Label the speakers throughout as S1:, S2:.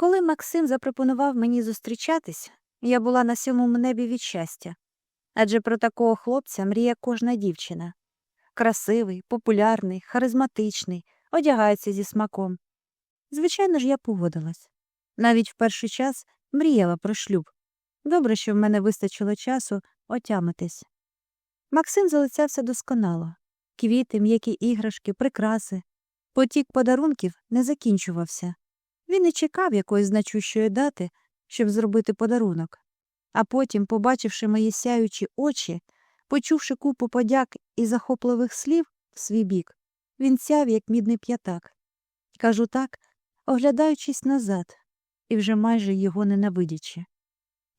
S1: Коли Максим запропонував мені зустрічатись, я була на сьомому небі від щастя. Адже про такого хлопця мріє кожна дівчина. Красивий, популярний, харизматичний, одягається зі смаком. Звичайно ж, я погодилась. Навіть в перший час мріяла про шлюб. Добре, що в мене вистачило часу отямитись. Максим залицявся досконало. Квіти, м'які іграшки, прикраси. Потік подарунків не закінчувався. Він не чекав якоїсь значущої дати, щоб зробити подарунок. А потім, побачивши мої сяючі очі, почувши купу подяк і захопливих слів в свій бік, він сяв, як мідний п'ятак. Кажу так, оглядаючись назад, і вже майже його ненавидячи.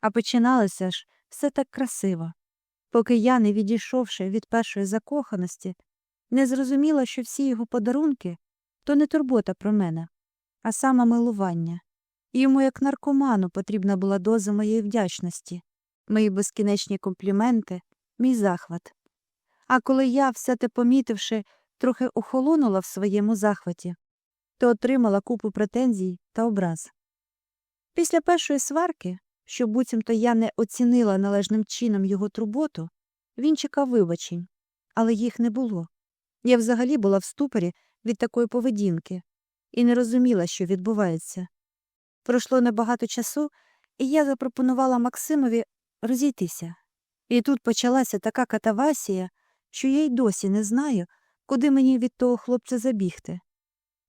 S1: А починалося ж все так красиво, поки я, не відійшовши від першої закоханості, не зрозуміла, що всі його подарунки то не турбота про мене, а саме милування. Йому, як наркоману, потрібна була доза моєї вдячності, мої безкінечні компліменти, мій захват. А коли я, все те помітивши, трохи охолонула в своєму захваті, то отримала купу претензій та образ. Після першої сварки, що буцімто я не оцінила належним чином його турботу, він чекав вибачень, але їх не було. Я взагалі була в ступорі від такої поведінки і не розуміла, що відбувається. Пройшло небагато часу, і я запропонувала Максимові розійтися. І тут почалася така катавасія, що я й досі не знаю, куди мені від того хлопця забігти.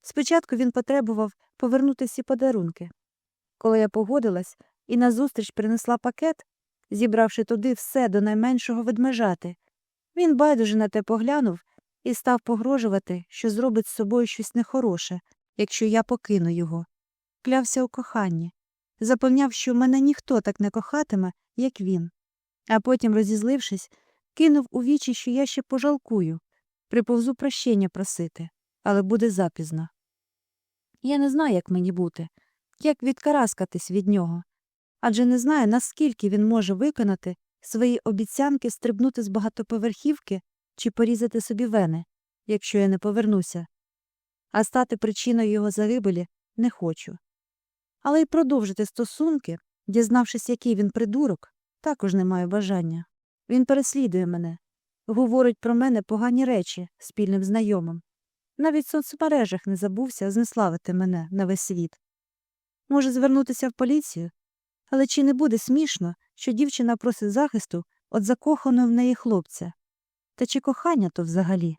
S1: Спочатку він потребував повернути всі подарунки. Коли я погодилась і назустріч принесла пакет, зібравши туди все до найменшого ведмежати, він байдуже на те поглянув і став погрожувати, що зробить з собою щось нехороше, якщо я покину його. Клявся у коханні, запевняв, що мене ніхто так не кохатиме, як він. А потім, розізлившись, кинув у вічі, що я ще пожалкую, приповзу прощення просити, але буде запізно. Я не знаю, як мені бути, як відкараскатись від нього, адже не знаю, наскільки він може виконати свої обіцянки стрибнути з багатоповерхівки чи порізати собі вени, якщо я не повернуся, а стати причиною його загибелі не хочу. Але й продовжити стосунки, дізнавшись, який він придурок, також не маю бажання. Він переслідує мене, говорить про мене погані речі спільним знайомим. Навіть в соцмережах не забувся знеславити мене на весь світ. Може звернутися в поліцію, але чи не буде смішно, що дівчина просить захисту від закоханого в неї хлопця? Та чи кохання то взагалі?